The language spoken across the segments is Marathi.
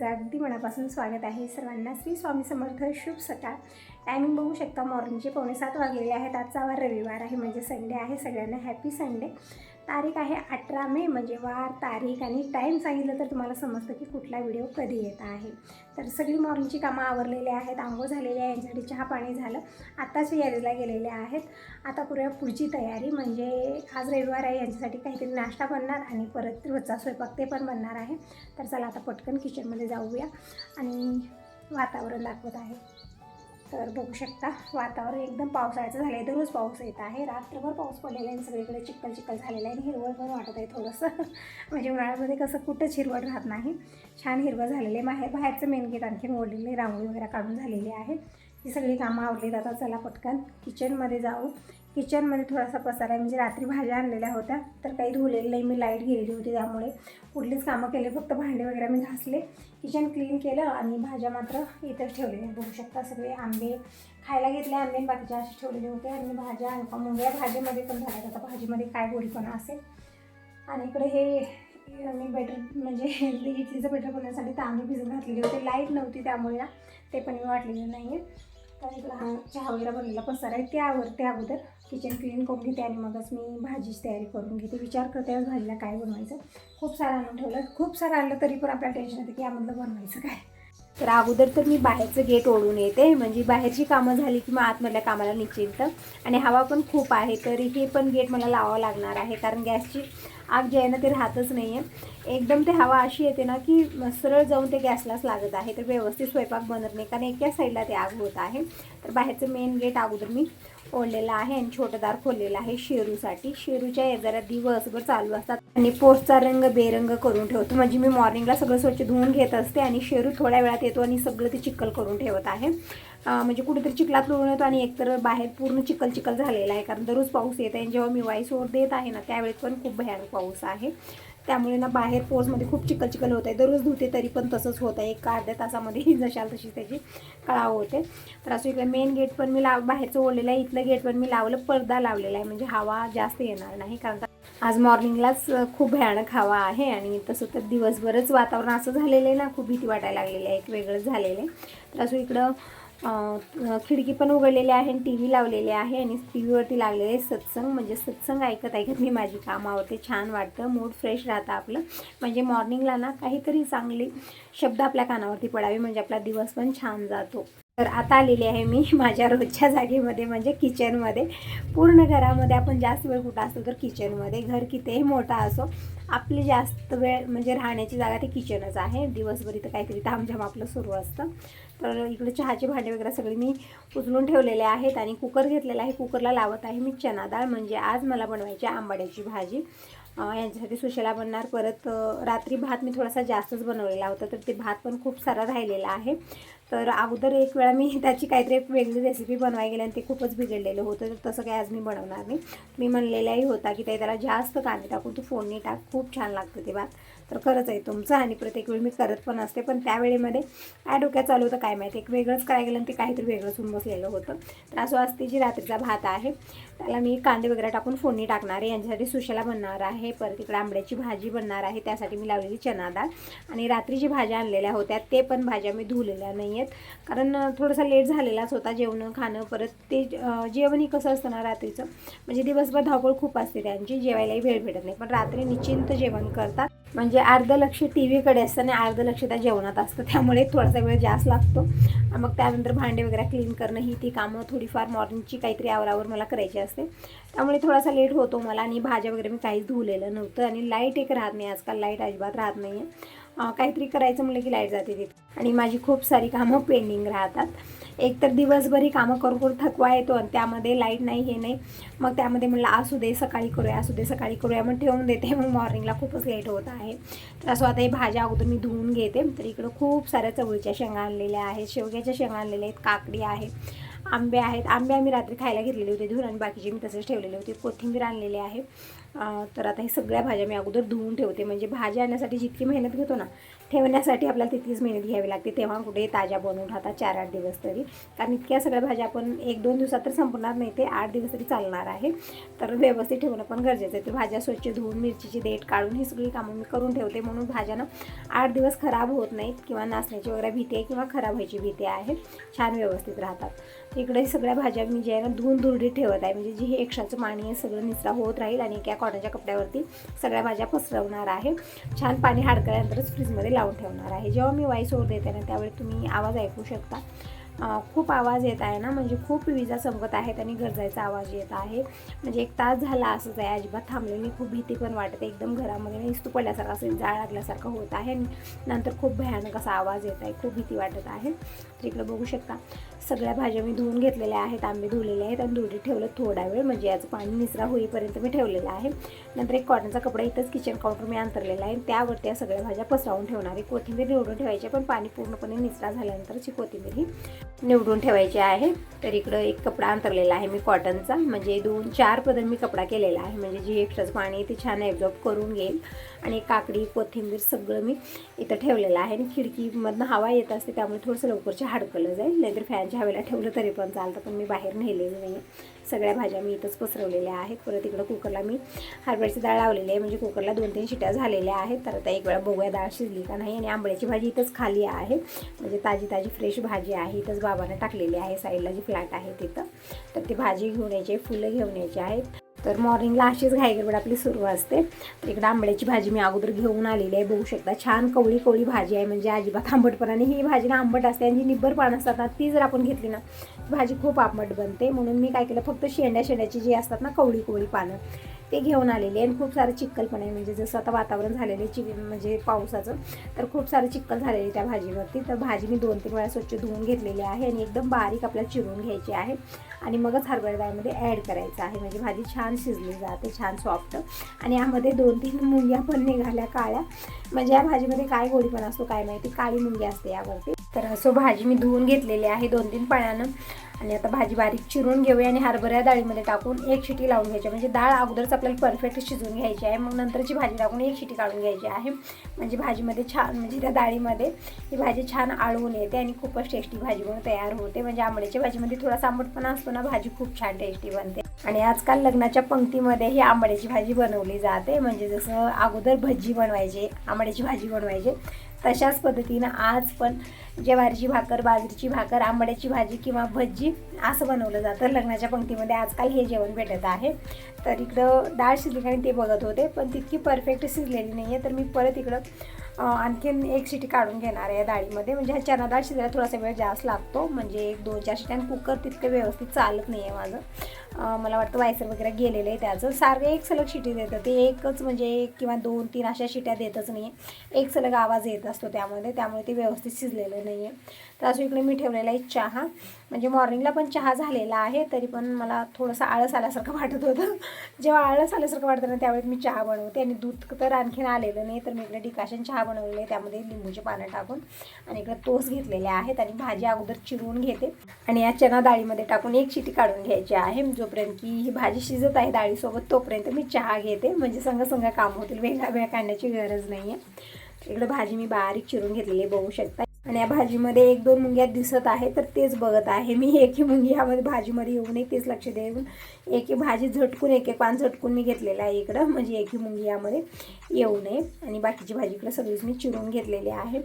मैत्रिणीचं अगदी मनापासून स्वागत आहे. सर्वांना श्री स्वामी समर्थ शुभ सकाळ. टायमिंग बघू शकता मॉर्निंगचे पावणे सात वाजलेले आहेत. आजचा वार रविवार आहे. म्हणजे संडे आहे. सगळ्यांना हॅपी संडे तारीख आहे अठरा मे म्हणजे वार तारीख आणि टाईम सांगितलं तर तुम्हाला समजतं की कुठला व्हिडिओ कधी येत आहे. तर सगळी मॉर्निंगची कामं आवरलेली आहेत आंघोळ झालेली आहे यांच्यासाठी चहा पाणी झालं. आत्ताच यारीला गेलेले आहेत. आता पुऱ्या पुढची तयारी म्हणजे आज रविवार आहे यांच्यासाठी काहीतरी नाश्ता बनणार आणि परत रोजचा स्वयंपाक ते पण बनणार आहे. तर चला आता पटकन किचनमध्ये जाऊया आणि वातावरण दाखवत आहे. तर बघू शकता वातावरण एकदम पावसाळ्याचं झालं आहे दररोज पाऊस येत आहे. रात्रभर पाऊस पडलेला आहे सगळीकडे चिखल चिखल झालेलं आहे आणि हिरवळ पण वाटत आहे थोडंसं. म्हणजे उन्हाळ्यामध्ये कसं कुठंच हिरवळ राहत नाही. छान हिरवळ झालेलं आहे. बाहेर बाहेरचं मेन गेट आणखी मोडलेले रांगोळी वगैरे काढून झालेली आहे. ही सगळी कामं आवडली जातात चला पटकन किचनमध्ये जाऊ. किचनमध्ये थोडासा पसारा आहे. म्हणजे रात्री भाज्या आणलेल्या होत्या तर काही धुलेलं नाही. मी लाइट गेलेली होती त्यामुळे कुठलीच कामं केले फक्त भांडे वगैरे मी घासले. किचन क्लीन केलं आणि भाज्या मात्र इथंच ठेवलेल्या बघू शकता सगळे आंबे खायला घेतले आंबे आणि बाकीचे असे ठेवलेले होते. आणि भाज्या हलका मुंग्या भाजीमध्ये पण झाल्या आता भाजीमध्ये काय गोडीपणा असेल. आणि इकडे हे मी बेटर म्हणजे इडलीचं बेटर बनवण्यासाठी तांदूळ भिजत घातलेले होते. लाइट नव्हती त्यामुळे ना ते पण मी वाटलेलं नाही आहे तर इकडं चहा वगैरे बनलेला पसार आहे त्यावरती अगोदर. किचन क्लीन करून घेते आणि मगच मी भाजीची तयारी करून घेते. विचार करते आज भाजीला काय बनवायचं. खूप सारं आणून ठेवलं. खूप सारं आणलं तरी पण आपल्याला टेन्शन येतं की यामधलं बनवायचं काय. तर अगोदर तर मी बाहेरचं गेट ओढून येते. म्हणजे बाहेरची कामं झाली की मग आतमधल्या कामाला निश्चिंत. आणि हवा पण खूप आहे तर हे पण गेट मला लावावं लागणार आहे. कारण गॅसची आग जे आहे ना ते राहतच नाही आहे एकदम ते हवा अशी येते ना की सरळ जाऊन ते गॅसलाच लागत आहे. तर व्यवस्थित स्वयंपाक बनत नाही. कारण एका साईडला ते आग होत आहे. तर बाहेरचं मेन गेट अगोदर मी ओढलेला आहे आणि छोटदार खोललेला खोललेलं आहे शेरूसाठी. शेरूच्या येजाऱ्या दिवसभर चालू असतात आणि पोस्टचा रंग बेरंग करून ठेवतो. म्हणजे मी मॉर्निंगला सगळं स्वच्छ धुवून घेत असते आणि शेरू थोड्या वेळात येतो आणि सगळं ते चिखल करून ठेवत आहे. म्हणजे कुठेतरी चिखलात लोळून येतो आणि एकतर बाहेर पूर्ण चिखल चिखल झालेला आहे. कारण दररोज पाऊस येत आहे आणि जेव्हा मी वाईस ओढ देत आहे ना त्यावेळेस पण खूप भयानक पाऊस आहे. त्यामुळे ना बाहेर पोर्समध्ये खूप चिकल चिकल होत आहे दररोज धुते तरी पण तसंच होत आहे एक अर्ध्या तासामध्ये जशाल तशी त्याची कळाव होते. तर असं इकडे मेन गेट पण मी लाव बाहेरचं ओढलेलं आहे. इथलं गेट पण मी लावलं. पडदा लावलेला आहे. म्हणजे हवा जास्त येणार नाही. कारण का- आज मॉर्निंगलाच खूप भयानक हवा आहे. आणि तसं तर दिवसभरच वातावरण असं झालेलं आहे ना. खूप भीती वाटायला लागलेली आहे. एक वेगळंच झालेलं आहे. तर असं इकडं खिडकी पण उघडलेली आहे आणि टी व्ही लावलेली आहे आणि टी व्हीवरती लागलेले सत्संग म्हणजे सत्संग ऐकत ऐकत मी माझी कामं आवडते छान वाटतं. मूड फ्रेश राहतं आपलं. म्हणजे मॉर्निंगला ना काहीतरी चांगले शब्द आपल्या कानावरती पडावे म्हणजे आपला दिवस पण छान जातो. तर आता आलेली आहे मी माझ्या रोजच्या जागेमध्ये म्हणजे किचनमध्ये पूर्ण घरामध्ये आपण जास्त वेळ कुठं असतो तर किचनमध्ये घर कितीही मोठा असो आपली जास्त वेळ म्हणजे राहण्याची जागा ते किचनच आहे. दिवसभर इथं काहीतरी तामझाम आपलं सुरू असतं. तर इकडे चहाचे भांडे वगैरे सगळे मी उचलून ठेवलेले आहेत आणि कुकर घेतलेला आहे. कुकरला लावत आहे मी चना डाळ. म्हणजे आज मला बनवायची आहे आंबाड्याची भाजी. यांच्यासाठी सुशेला बनणार. परत रात्री भात मी थोडासा जास्तच बनवलेला होता तर ते भात पण खूप सारा राहिलेला आहे. तर अगोदर एक वेळा मी त्याची काहीतरी एक वेगळी रेसिपी बनवाय गेली आणि ते खूपच बिघडलेलं होतं. तर तसं काही आज मी बनवणार नाही. मी म्हणलेलाही होता की ते त्याला जास्त कांदे टाकून तू फोडणी टाक. खूप छान लागतं ते भात. तर खरंच आहे तुमचं आणि प्रत्येक वेळी मी करत पण असते पण त्यावेळेमध्ये काय डोक्यात चालू होतं काय माहिती एक वेगळंच करायला गेलं ते काहीतरी वेगळंच होऊन बसलेलं होतं. तर असं असते जी रात्रीचा भात आहे त्याला मी कांदे वगैरे टाकून फोडणी टाकणार आहे यांच्यासाठी सुशाला बनणार आहे परत इकडे आंबड्याची भाजी बनणार आहे त्यासाठी मी लावलेली चना डाळ. आणि रात्री जी भाज्या आणलेल्या होत्या ते पण भाज्या मी धुवलेल्या नाही आहेत कारण थोडंसं लेट झालेलाच होता जेवणं खाणं परत ते जेवणही कसं असतं ना रात्रीचं म्हणजे दिवसभर धावपळ खूप असते त्यांची जेवायलाही वेळ भेटत नाही पण रात्री निश्चिंत जेवण करतात. म्हणजे अर्ध लक्ष टी व्हीकडे असतं आणि अर्ध लक्ष त्या जेवणात असतं. त्यामुळे थोडासा वेळ जास्त लागतो. मग त्यानंतर भांडे वगैरे क्लीन करणं ही ती कामं थोडीफार मॉर्निंगची काहीतरी आवरावर मला करायची असते. त्यामुळे थोडासा लेट होतो मला आणि भाज्या वगैरे मी काहीच धुवलेलं नव्हतं आणि लाइट एक राहत नाही आजकाल. लाइट अजिबात राहत नाही आहे काहीतरी करायचं म्हटलं की लाइट जाते तिथे. आणि माझी खूप सारी कामं पेंडिंग राहतात. एक तर दिवसभर ही कामं करू करू थकवा येतो आणि त्यामध्ये लाइट नाही हे नाही. मग त्यामध्ये म्हणलं असू दे सकाळी करूया असू दे सकाळी करूया. मग ठेवून देते. मग मॉर्निंगला खूपच लेट होत आहे. तर असं आता हे भाज्या अगोदर मी धुवून घेते. तर इकडं खूप साऱ्या चवळीच्या शेंगा आणलेल्या आहेत शेवग्याच्या शेंगा आणलेल्या आहेत काकडी आहे. आंबे आहेत. आंबे आम्ही रात्री खायला घेतलेले होते धुवून आणि बाकीचे मी तसेच ठेवलेले होते. कोथिंबीर आणलेली आहे. तर आता हे सगळ्या भाज्या मी अगोदर धुवून ठेवते. म्हणजे भाज्या आणण्यासाठी जितकी मेहनत घेतो ना ठेवण्यासाठी आपल्याला तितकीच मेहनत घ्यावी लागते. तेव्हा कुठे ताज्या बनवून राहतात चार आठ दिवस तरी. कारण इतक्या सगळ्या भाज्या आपण एक दोन दिवसात तर संपणार नाही. ते आठ दिवस तरी चालणार आहे. तर व्यवस्थित ठेवणं पण गरजेचं आहे. ते भाज्या स्वच्छ धुवून मिरचीची देठ काढून ही सगळी कामं मी करून ठेवते. म्हणून भाज्यानं आठ दिवस खराब होत नाहीत किंवा नाचण्याची वगैरे भीती आहे किंवा खराब व्हायची भीती आहे. छान व्यवस्थित राहतात. इकडे सगळ्या भाज्या मी जे आहे ना धुवून दुरडीत ठेवत आहे. म्हणजे जी हे एक्स्ट्राचं पाणी आहे सगळं निचरा होत राहील आणि एका कॉटनच्या कपड्यावरती सगळ्या भाज्या पसरवणार आहे. छान पाणी हाडकल्यानंतरच फ्रीजमध्ये लावून ठेवणार आहे. जेव्हा मी वॉईस ओवर देते ना त्यावेळी तुम्ही आवाज ऐकू शकता. खूप आवाज येत आहे ना म्हणजे खूप विजा चमकत आहेत आणि गरजायचा आवाज येत आहे. म्हणजे एक तास झाला असंच आहे अजिबात थांबलेली खूप भीती पण वाटते. एकदम घरामध्ये इस्तू पडल्यासारखं असेल जाळ लागल्यासारखं होत आहे. नंतर खूप भयानक असा आवाज येत आहे. खूप भीती वाटत आहे. तर इकडं बघू शकता. सगळ्या भाज्या मी धुवून घेतलेल्या आहेत. आंबे धुवलेले आहेत आणि दुधी ठेवलं थोडा वेळ. म्हणजे याचं पाणी निसरा होईपर्यंत मी ठेवलेलं आहे. नंतर एक कॉटनचा कपडा इथंच किचन काउंटर मी अंतरलेला आहे. त्यावरती या सगळ्या भाज्या पसरवून ठेवणार आहे. कोथिंबीर निवडून ठेवायची आहे, पण पाणी पूर्णपणे निसरा झाल्यानंतरची कोथिंबीर ही निवडून ठेवायची आहे. तर इकडं एक कपडा अंतरलेला आहे मी कॉटनचा म्हणजे दोन चार पदर मी कपडा केलेला आहे. म्हणजे जी एक्स्ट्राचं पाणी ते छान ॲब्झॉर्ब करून घेईल. आणि काकडी कोथिंबीर सगळं मी इथं ठेवलेलं आहे. आणि खिडकीमधनं हवा येत असते त्यामुळे थोडंसं लवकरचे हाडकलं जाईल. नाहीतर फॅनच्या हवेला ठेवलं तरी पण चालतं पण मी बाहेर नेलेलं नाही. सगळ्या भाज्या मी इथंच पसरवलेल्या आहेत. परत इकडं कुकरला मी हरभऱ्याची डाळ लावलेली आहे. म्हणजे कुकरला दोन तीन शिट्या झालेल्या आहेत. तर आता एक वेळा बघूया डाळ शिजली का नाही. आणि आंबळ्याची भाजी इथंच खाली आहे. म्हणजे ताजी ताजी फ्रेश भाजी आहे. इथंच बाबाने टाकलेली आहे. साईडला जी फ्लॅट आहे तिथं. तर ती भाजी घेऊन यायची आहे. फुलं घेऊन यायची आहेत. तर मॉर्निंगला अशीच घाईगडबड आपली सुरू असते. तर इकडं आंबड्याची भाजी मी अगोदर घेऊन आलेली आहे. बघू शकता छान कवळी कवळी भाजी आहे. म्हणजे अजिबात आंबटपणाने ही भाजी ना आंबट असते आणि जी निब्बर पान असतात ना ती जर आपण घेतली ना भाजी खूप आंबट बनते. म्हणून मी काय केलं फक्त शेंड्या शेंड्याची जी असतात ना कवळी कवळी पानं ते घेऊन आलेले आणि खूप सारं चिक्कल पण आहे. म्हणजे जसं आता वातावरण झालेलं आहे चि म्हणजे पावसाचं तर खूप सारं चिक्कल झालेली त्या भाजीवरती. तर भाजी मी दोन तीन वेळा स्वच्छ धुवून घेतलेली आहे आणि एकदम बारीक आपल्याला चिरून घ्यायची आहे. आणि मगच हरभरा डाळीमध्ये ॲड करायचं आहे. म्हणजे भाजी छान शिजली जाते छान सॉफ्ट आणि यामध्ये दोन तीन मुंग्या पण निघाल्या काळ्या. म्हणजे या भाजीमध्ये काय गोडीपणा असतो काय माहिती? काळी मुंगी असते यावरती. तर असं भाजी मी धुवून घेतलेली आहे दोन तीन पाण्यानं आणि आता भाजी बारीक चिरून घेऊया आणि हरभऱ्या डाळीमध्ये टाकून एक शिटी लावून घ्यायची. म्हणजे डाळ अगोदरच आपल्याला परफेक्ट शिजवून घ्यायची आहे. मग नंतरची भाजी टाकून एक शिटी काढून घ्यायची आहे. म्हणजे भाजीमध्ये छान म्हणजे त्या डाळीमध्ये ही भाजी छान आळवून येते आणि खूपच टेस्टी भाजी म्हणून तयार होते. म्हणजे आंबड्याच्या भाजीमध्ये थोडासा आंबटपणा असतो ना भाजी खूप छान टेस्टी बनते. आणि आजकाल लग्नाच्या पंक्तीमध्ये ही आंबड्याची भाजी बनवली जाते. म्हणजे जसं अगोदर भजी बनवायचे आंबड्याची भाजी बनवायचे. तशाच पद्धतीनं आज पण ज्वारीची भाकर बाजरीची भाकर आंबड्याची भाजी किंवा भजी असं बनवलं जातं. लग्नाच्या पंक्तीमध्ये आजकाल हे जेवण भेटत आहे. तर इकडं डाळ शिजली आणि ते बघत होते पण तितकी परफेक्ट शिजलेली नाही आहे तर मी परत इकडं आणखीन एक शिटी काढून घेणार आहे या डाळीमध्ये. म्हणजे हा चना डाळ शिजायला थोडासा वेळ जास्त लागतो. म्हणजे एक दोन चार शिट्या आणि कुकर तितकं व्यवस्थित चालत नाही आहे माझं. मला वाटतं वायसर वगैरे गेलेलं आहे त्याचं. सारखं एक सलग शिटी देतं ते एकच म्हणजे एक किंवा दोन तीन अशा शिट्या देतच नाही आहे. एक सलग आवाज येत असतो त्यामध्ये. त्यामुळे ते व्यवस्थित शिजलेलं नाही आहे. तर असं इकडे मी ठेवलेला आहे चहा. म्हणजे मॉर्निंगला पण चहा झालेला आहे तरी पण मला थोडंसं आळस आल्यासारखं वाटत होतं. जेव्हा आळस आल्यासारखं वाटतं ना त्यावेळेस मी चहा बनवते. आणि दूध तर आणखीन आलेलं नाही तर मी इकडे डिकाशन चहा बनवलेलं आहे. त्यामध्ये लिंबूचे पानं टाकून आणि इकडे तोस घेतलेले आहेत आणि भाजी अगोदर चिरून घेते. आणि या चना डाळीमध्ये टाकून एक शिटी काढून घ्यायची आहे. जोपर्यंत की ही भाजी शिजत आहे डाळीसोबत तोपर्यंत मी चहा घेते. म्हणजे संघ संघ काम होतील. वेगळा वेळ काढण्याची गरज नाही आहे इकडे भाजी मी बारीक चिरून घेतलेली बघू शकता. आणि या भाजीमध्ये एक दोन मुंग्या दिसत आहे तर तेच बघत आहे मी. एक ही मुंगी यामध्ये भाजीमध्ये येऊ नये तेच लक्ष देऊन एक ही भाजी झटकून एक एक पान झटकून मी घेतलेलं आहे इकडं. म्हणजे एक ही मुंगी यामध्ये येऊ नये. आणि बाकीची भाजी इकडं सगळीच मी चिरून घेतलेली आहे.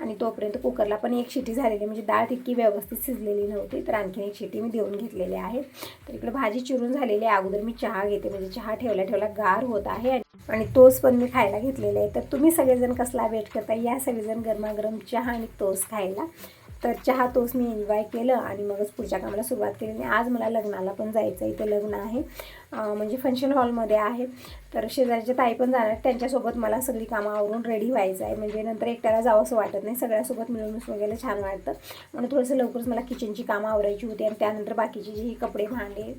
आणि तोपर्यंत कुकरला पण एक शिटी झालेली म्हणजे डाळ तितकी व्यवस्थित शिजलेली नव्हती तर आणखीन एक शिटी मी देऊन घेतलेली आहे. तर इकडे भाजी चिरून झालेली आहे. अगोदर मी चहा घेते. म्हणजे चहा ठेवल्या ठेवला गार होत आहे. आणि- तोस पण मी खायला घेतलेला आहे. तर तुम्ही सगळेजण कसला वेट करता? या सगळेजण गरमागरम चहा आणि तोस खायला. तर चहा तोच मी एन्जॉय केलं आणि मगच पुढच्या कामाला सुरुवात केली. आणि आज मला लग्नाला पण जायचं आहे इथे लग्न आहे. म्हणजे फंक्शन हॉलमध्ये आहे. तर शेजारच्या ताई पण जाणार त्यांच्यासोबत मला सगळी कामं आवरून रेडी व्हायचं आहे. म्हणजे नंतर एकट्याला जावं असं वाटत नाही. सगळ्यासोबत मिळून मिसळून गेलं छान वाटतं. म्हणून थोडंसं लवकरच मला किचनची कामं आवरायची होती. आणि त्यानंतर बाकीची जी कपडे भांडे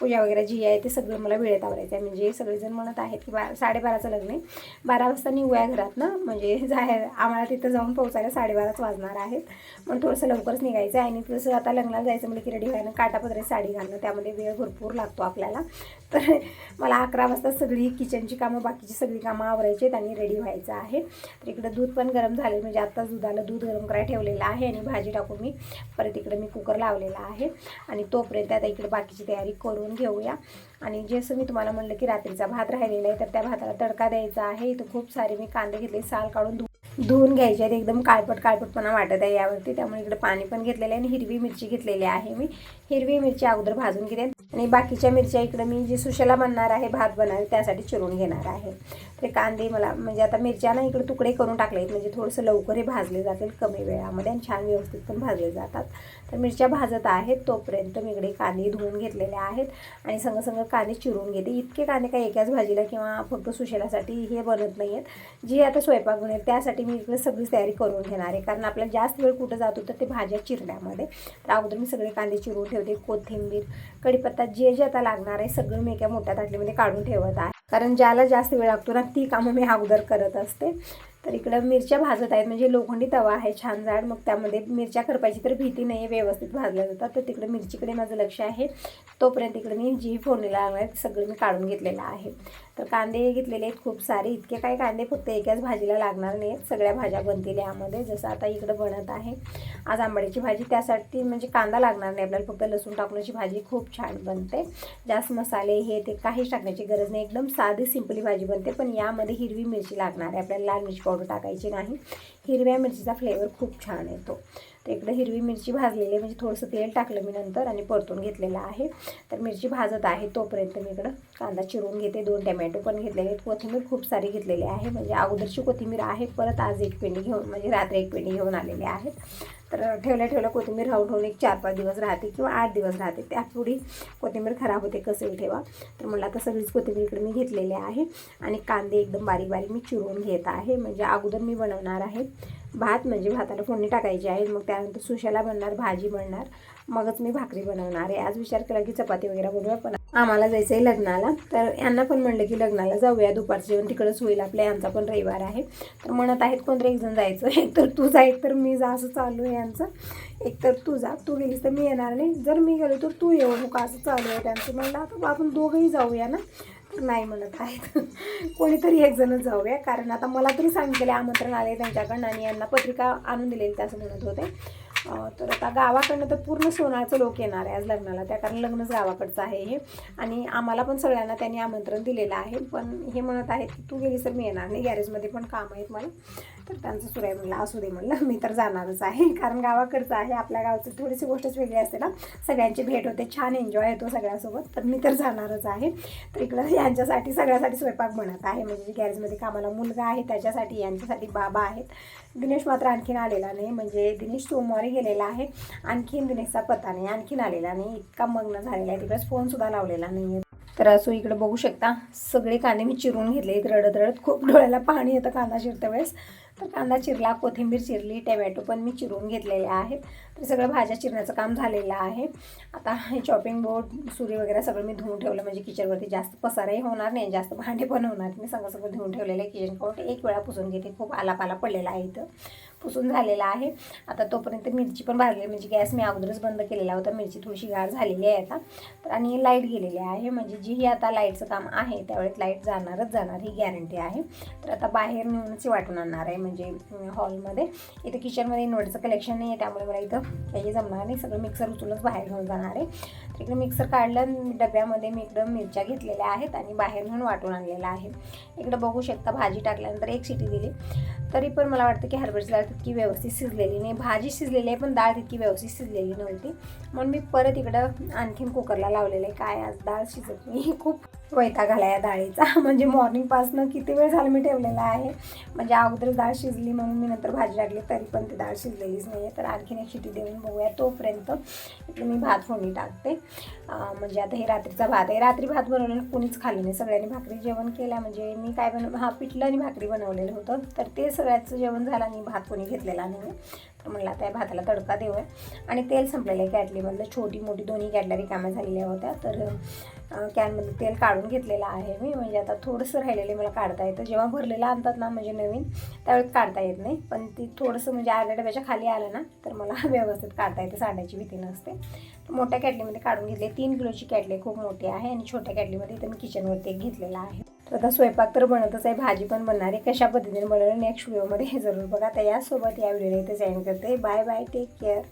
पूजा वगैरे जी आहे ते सगळं मला वेळेत आवरायचं आहे. म्हणजे सगळेजण म्हणत आहेत की बा साडेबाराचं लग्न आहे. बारा वाजता निघूया घरात ना. म्हणजे जाय आम्हाला तिथं जाऊन पोहोचायला साडेबाराच वाजणार आहेत. म्हणून थोडंसं लवकरच निघायचं आहे. आणि तसं आता लग्नाला जायचं म्हणजे की रेडी व्हायला काटापदरे साडी घालणं. त्यामध्ये वेळ भरपूर लागतो आपल्याला. तर मला अकरा वाजता सगळी किचनची कामं बाकीची सगळी कामं आवरायची आहेत आणि रेडी व्हायचं आहे. तर इकडं दूध पण गरम झाले म्हणजे आत्ताच दुधाला दूध गरम करायला ठेवलेलं आहे आणि भाजी टाकून मी परत इकडं मी कुकर लावलेला आहे. आणि तोपर्यंत आता इकडे बाकीची तयारी करून घेऊया. आणि जसं मी तुम्हाला म्हणलं की रात्रीचा भात राहिलेला आहे तर त्या भाताला तडका द्यायचा आहे. इथं खूप सारे मी कांदे घेतले साल काढून धु धुवून घ्यायचे आहेत एकदम काळपट काळपटपणा वाटत आहे यावरती. त्यामुळे इकडे पाणी पण घेतलेलं आहे आणि हिरवी मिरची घेतलेली आहे मी. हिरवी मिरची अगोदर भाजून घेते आणि बाकीच्या मिरच्या इकडे मी जी सुशेला बनणार आहे भात बनणार त्यासाठी चिरून घेणार आहे. ते कांदे मला म्हणजे आता मिरच्या ना इकडे तुकडे करून टाकले आहेत म्हणजे थोडंसं लवकरही भाजले जातील कमी वेळामध्ये आणि छान व्यवस्थित पण भाजले जातात. तर मिरच्या भाजत आहेत तोपर्यंत मी इकडे कांदे धुवून घेतलेले आहेत आणि संग संग कांदे चिरून घेते. इतके कांदे काही एकाच भाजीला किंवा फक्त सुशेलासाठी हे बनत नाही आहेत जी आता स्वयंपाक बनेल त्यासाठी मी इकडे सगळी तयारी करून घेणार आहे. कारण आपल्याला जास्त वेळ कुठं जातो तर ते भाज्या चिरण्यामध्ये. तर अगोदर मी सगळे कांदे चिरून ठेवते कोथिंबीर कढीपत्ता जे जे आता लागणार आहे सगळं मी एका मोठ्या ताटलीमध्ये काढून ठेवत आहे. कारण ज्याला जास्त वेळ लागतो ना ती कामं मी अगोदर करत असते. तर इकडं मिरच्या भाजत आहेत. म्हणजे लोखंडी तवा आहे छान जाड. मग त्यामध्ये मिरच्या करपायची तर भीती नाही आहे व्यवस्थित भाजल्या जातात. तर तिकडे मिरचीकडे माझं लक्ष आहे. तोपर्यंत इकडे मी जी फोडणीला लागणार आहे सगळं मी काढून घेतलेलं आहे. तर कांदे घेतलेले आहेत खूप सारे. इतके काय कांदे फक्त एकाच भाजीला लागणार नाही आहेत सगळ्या भाज्या बनतील यामध्ये. जसं आता इकडं बनत आहे. आज आंबाड्याची भाजी. त्यासाठी म्हणजे कांदा लागणार नाही. आपल्याला फक्त लसूण टाकण्याची भाजी खूप छान बनते. जास्त मसाले हे ते काहीच टाकण्याची गरज नाही. एकदम साधी सिंपली भाजी बनते. पण यामध्ये हिरवी मिरची लागणार आहे. आपल्याला लाल मिरची पावडर टाकायची नाही. हिरव्या मिरचीचा फ्लेवर खूप छान येतो. तर इकडे हिरवी मिरची भाजलेली आहे. म्हणजे थोडंसं तेल टाकलं मी नंतर आणि परतून घेतलेलं आहे. तर मिरची भाजत आहे तोपर्यंत मी इकडं कांदा चिरून घेते. दोन टमॅटो पण घेतलेले आहेत. कोथिंबीर खूप सारी घेतलेली आहे. म्हणजे अगोदरची कोथिंबीर आहे. परत आज एक पेंडी घेऊन म्हणजे रात्री एक पेंडी घेऊन आलेले आहेत तर ठेवल्या ठेवल्या कोथिंबीर राहून ठेवून एक चार पाच दिवस राहते किंवा आठ दिवस राहते. त्यात थोडी कोथिंबीर खराब होते कसंही ठेवा. तर मला आता सगळीच कोथिंबीर इकडे मी घेतलेली आहे आणि कांदे एकदम बारीक बारीक मी चिरून घेत आहे. म्हणजे अगोदर मी बनवणार आहे भात म्हणजे भाताला फोडणी टाकायची आहे. मग त्यानंतर सुशाला बनणार भाजी बनणार मगच मी भाकरी बनवणार आहे. आज विचार केला की चपाती वगैरे बनवूया पण आम्हाला जायचं आहे लग्नाला. तर यांना पण म्हणलं की लग्नाला जाऊया. दुपारचं जेवण तिकडंच होईल आपल्या. यांचा पण रविवार आहे. तर म्हणत आहेत कोणतरी एक जण जायचं. एक तर तू जा एक तर मी जा. असं चालू आहे यांचं. एक तर तू जा. तू गेलीस तर मी येणार नाही. जर मी गेलो तर तू येऊ नका. असं चालू आहे त्यांचं म्हणलं आता आपण दोघंही जाऊया ना? तर नाही म्हणत आहेत. कोणीतरी एक जणच जाऊया. कारण आता मला तरी सांगितले आमंत्रण आले त्यांच्याकडनं आणि यांना पत्रिका आणून दिलेली असं म्हणत होते. तर आता गावाकडनं तर पूर्ण सोनाळचं लोक येणार आहे आज लग्नाला. त्या कारण लग्नच गावाकडचं आहे हे. आणि आम्हाला पण सगळ्यांना त्यांनी आमंत्रण दिलेलं आहे. पण हे म्हणत आहेत की तू गेलीस तर मी येणार नाही. गॅरेजमध्ये पण काम आहेत मला. तर त्यांचं सुराय म्हणलं असू दे म्हणलं मी तर जाणारच आहे. कारण गावाकडचं आहे आपल्या गावचं थोडीशी गोष्टच वेगळी असते ना. सगळ्यांची भेट होते छान एन्जॉय येतो सगळ्यासोबत. तर मी तर जाणारच आहे. तर इकडं यांच्यासाठी सगळ्यासाठी स्वयंपाक बनत आहे. म्हणजे गॅरेजमध्ये कामाला मुलगा आहे त्याच्यासाठी यांच्यासाठी बाबा आहेत. दिनेश मात्र आणखीन आलेला नाही. म्हणजे दिनेश सोमवारी गेलेला आहे. आणखीन दिनेशचा पत्ता नाही. आणखीन आलेला नाही. इतका मग्न झालेला आहे. तिकडेच फोनसुद्धा लावलेला नाही आहे तर असो इकडे बघू शकता. सगळे कांदे मी चिरून घेतले. रडत रडत खूप डोळ्याला पाणी येतं कांदा चिरत्या वेळेस. तर कांदा चिरला कोथिंबीर चिरली टमॅटो पण मी चिरून घेतलेले आहेत. तर सगळं भाज्या चिरण्याचं काम झालेलं आहे. आता हे चॉपिंग बोर्ड सुरी वगैरे सगळं मी धुवून ठेवलं. म्हणजे किचनवरती जास्त पसाराही होणार नाही जास्त भांडे पण होणार मी सगळं सगळं धुवून ठेवलेलं आहे. किचन काउंट एक वेळा पुसून घेते. खूप आलापाला पडलेला आहे इथं. पुसून झालेला आहे. आता तोपर्यंत मिरची पण भाजली म्हणजे गॅस मी अगोदरच बंद केलेला होता. मिरची थोडीशी गार झालेली आहे आता. तर आणि लाइट गेलेली आहे. म्हणजे जी ही आता लाईटचं काम आहे त्यावेळेस लाइट जाणारच जाणार ही गॅरंटी आहे. तर आता बाहेर नेऊनच वाटून आणणार आहे म्हणजे हॉलमध्ये. इथं किचनमध्ये इन्व्हर्टरचं कलेक्शन नाही आहे त्यामुळे मला इथं काही जमणार नाही. सगळं मिक्सर उचलूनच बाहेर घेऊन जाणार आहे. तर इकडे मिक्सर काढलं डब्यामध्ये मी इकडं मिरच्या घेतलेल्या आहेत आणि बाहेर नेऊन वाटून आणलेलं आहे. इकडं बघू शकता भाजी टाकल्यानंतर एक सिटी दिली. तरी पण मला वाटतं की हरभऱ्याची डाळ तितकी व्यवस्थित शिजलेली नाही. भाजी शिजलेली आहे पण डाळ तितकी व्यवस्थित शिजलेली नव्हती. म्हणून मी परत इकडं आणखीन कुकरला लावलेलं आहे. काय आज डाळ शिजत नाही. खूप वैताग आला या डाळीचा. म्हणजे मॉर्निंगपासनं किती वेळ झाला मी ठेवलेला आहे. म्हणजे अगोदर डाळ शिजली म्हणून मी नंतर भाजी टाकली तरी पण ती डाळ शिजलेलीच नाही आहे तर आणखीन एक शिटी देऊन बघूया तोपर्यंत. मी भात फोडणी टाकते. म्हणजे आता हे रात्रीचा भात आहे. रात्री भात बनवलेलं कोणीच खाल्लं नाही. सगळ्यांनी भाकरी जेवण केलं. म्हणजे मी काय बनव हा पिठलं आणि भाकरी बनवलेलं होतं. तर ते सगळ्याचं जेवण झालं आणि भात कोणी घेतलेला नाही तर म्हणला आता या भाताला तडका देऊया. आणि तेल संपलेलं आहे कॅटलीमधलं. छोटी मोठी दोन्ही कॅटल्या रिकाम्या झालेल्या होत्या. तर कॅनमध्ये तेल काढून घेतलेलं आहे मी. म्हणजे आता थोडंसं राहिलेलं मला काढता येतं. जेव्हा भरलेलं आणतात ना म्हणजे नवीन त्यावेळेस काढता येत नाही. पण ती थोडंसं म्हणजे अर्ध्या डब्याच्या खाली आलं ना तर मला व्यवस्थित काढता येतं. सांडायची भीती नसते. तर मोठ्या कॅटलीमध्ये काढून घेतले. तीन किलोची कॅटली खूप मोठी आहे आणि छोट्या कॅटलीमध्ये इथं मी किचनवरती एक घेतलेला आहे. तर आता स्वयंपाक तर बनतच आहे. भाजी पण बनणार आहे. कशा पद्धतीने बनवलं नेक्स्ट व्हिडिओमध्ये हे जरूर बघा. तर यासोबत या व्हिडिओला इथे सेंड करते. Bye bye take care